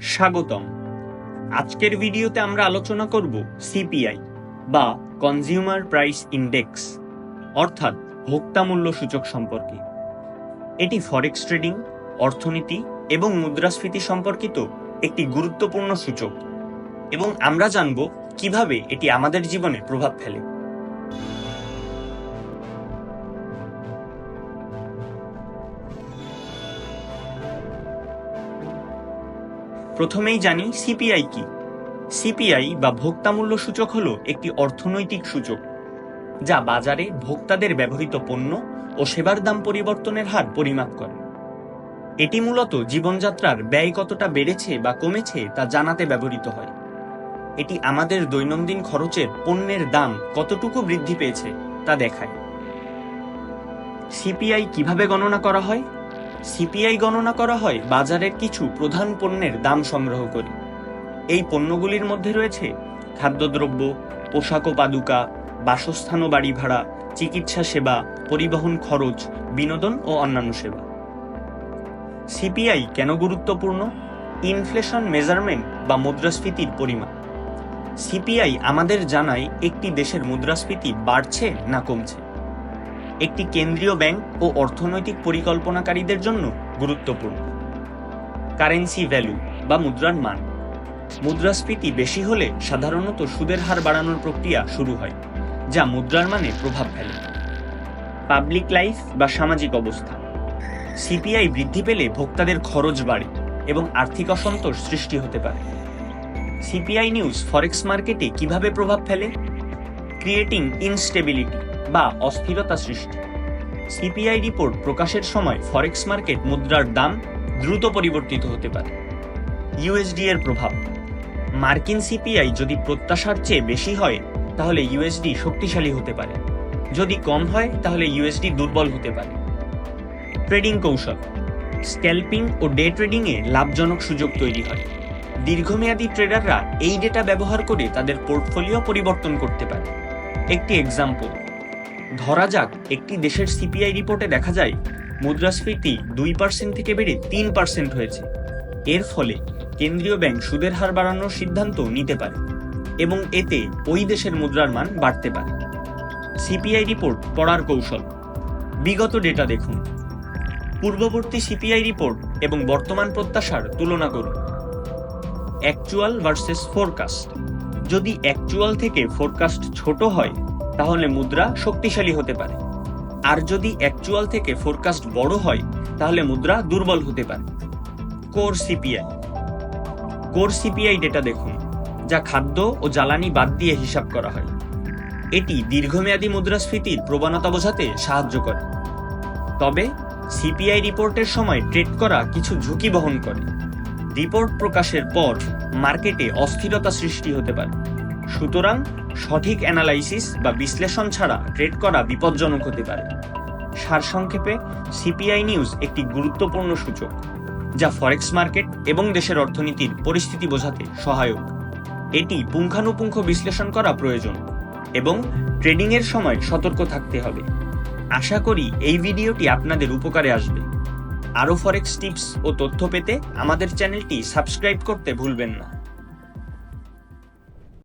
স্বাগতম। আজকের ভিডিওতে আমরা আলোচনা করব সিপিআই বা কনজিউমার প্রাইস ইন্ডেক্স, অর্থাৎ ভোক্তা মূল্য সূচক সম্পর্কে। এটি ফরেক্স ট্রেডিং, অর্থনীতি এবং মুদ্রাস্ফীতি সম্পর্কিত একটি গুরুত্বপূর্ণ সূচক এবং আমরা জানব কীভাবে এটি আমাদের জীবনে প্রভাব ফেলে। প্রথমেই জানি সিপিআই কি। সিপিআই বা ভোক্তা মূল্য সূচক হল একটি অর্থনৈতিক সূচক, যা বাজারে ভোক্তাদের ব্যবহৃত পণ্য ও সেবার দাম পরিবর্তনের হার পরিমাপ করে। এটি মূলত জীবনযাত্রার ব্যয় কতটা বেড়েছে বা কমেছে তা জানাতে ব্যবহৃত হয়। এটি আমাদের দৈনন্দিন খরচের পণ্যের দাম কতটুকু বৃদ্ধি পেয়েছে তা দেখায়। সিপিআই কীভাবে গণনা করা হয়? সিপিআই গণনা করা হয় বাজারের কিছু প্রধান পণ্যের দাম সংগ্রহ করে। এই পণ্যগুলির মধ্যে রয়েছে খাদ্যদ্রব্য, পোশাক ও পাদুকা, বাসস্থান ও বাড়ি ভাড়া, চিকিৎসা সেবা, পরিবহন খরচ, বিনোদন ও অন্যান্য সেবা। সিপিআই কেন গুরুত্বপূর্ণ? ইনফ্লেশন মেজারমেন্ট বা মুদ্রাস্ফীতির পরিমাণ। সিপিআই আমাদের জানায় একটি দেশের মুদ্রাস্ফীতি বাড়ছে না কমছে। একটি কেন্দ্রীয় ব্যাংক ও অর্থনৈতিক পরিকল্পনাকারীদের জন্য গুরুত্বপূর্ণ। কারেন্সি ভ্যালু বা মুদ্রার মান। মুদ্রাস্ফীতি বেশি হলে সাধারণত সুদের হার বাড়ানোর প্রক্রিয়া শুরু হয়, যা মুদ্রার মানে প্রভাব ফেলে। পাবলিক লাইফ বা সামাজিক অবস্থা। সিপিআই বৃদ্ধি পেলে ভোক্তাদের খরচ বাড়ে এবং আর্থিক অসন্তোষ সৃষ্টি হতে পারে। সিপিআই নিউজ ফরেক্স মার্কেটে কীভাবে প্রভাব ফেলে? Creating instability. বা অস্থিরতা সৃষ্টি। সিপিআই রিপোর্ট প্রকাশের সময় ফরেক্স মার্কেট মুদ্রার দাম দ্রুত পরিবর্তিত হতে পারে। ইউএসডি এর প্রভাব। মার্কিন সিপিআই যদি প্রত্যাশার চেয়ে বেশি হয়, তাহলে ইউএসডি শক্তিশালী হতে পারে। যদি কম হয়, তাহলে ইউএসডি দুর্বল হতে পারে। ট্রেডিং কৌশল। স্ক্যাল্পিং ও ডে ট্রেডিংয়ে লাভজনক সুযোগ তৈরি হয়। দীর্ঘমেয়াদী ট্রেডাররা এই ডেটা ব্যবহার করে তাদের পোর্টফোলিও পরিবর্তন করতে পারে। একটি এক্সাম্পল। ধরা যাক, একটি দেশের সিপিআই রিপোর্টে দেখা যায়, মুদ্রাস্ফীতি দুই পার্সেন্ট থেকে বেড়ে তিন পার্সেন্ট হয়েছে। এর ফলে কেন্দ্রীয় ব্যাংক সুদের হার বাড়ানোর সিদ্ধান্ত নিতে পারে এবং এতে ওই দেশের মুদ্রার মান বাড়তে পারে। সিপিআই রিপোর্ট পড়ার কৌশল। বিগত ডেটা দেখুন। পূর্ববর্তী সিপিআই রিপোর্ট এবং বর্তমান প্রত্যাশার তুলনা করুন। Actual versus forecast. যদি অ্যাকচুয়াল থেকে ফোরকাস্ট ছোট হয় তাহলে মুদ্রা শক্তিশালী হতে পারে। আর যদি অ্যাকচুয়াল থেকে ফোরকাস্ট বড় হয়, তাহলে মুদ্রা দুর্বল হতে পারে। Core CPI core CPI data দেখুন, যা খাদ্য ও জ্বালানি বাদ দিয়ে হিসাব করা হয়। এটি দীর্ঘমেয়াদী মুদ্রাস্ফীতির প্রবণতা বোঝাতে সাহায্য করে। তবে সিপিআই রিপোর্টের সময় ট্রেড করা কিছু ঝুঁকি বহন করে। রিপোর্ট প্রকাশের পর মার্কেটে অস্থিরতা সৃষ্টি হতে পারে। সুতরাং সঠিক অ্যানালাইসিস বা বিশ্লেষণ ছাড়া ট্রেড করা বিপজ্জনক হতে পারে। সারসংক্ষেপে সিপিআই নিউজ একটি গুরুত্বপূর্ণ সূচক, যা ফরেক্স মার্কেট এবং দেশের অর্থনীতির পরিস্থিতি বোঝাতে সহায়ক। এটি পুঙ্খানুপুঙ্খ বিশ্লেষণ করা প্রয়োজন এবং ট্রেডিংয়ের সময় সতর্ক থাকতে হবে। আশা করি এই ভিডিওটি আপনাদের উপকারে আসবে। আরও ফরেক্স টিপস ও তথ্য পেতে আমাদের চ্যানেলটি সাবস্ক্রাইব করতে ভুলবেন না।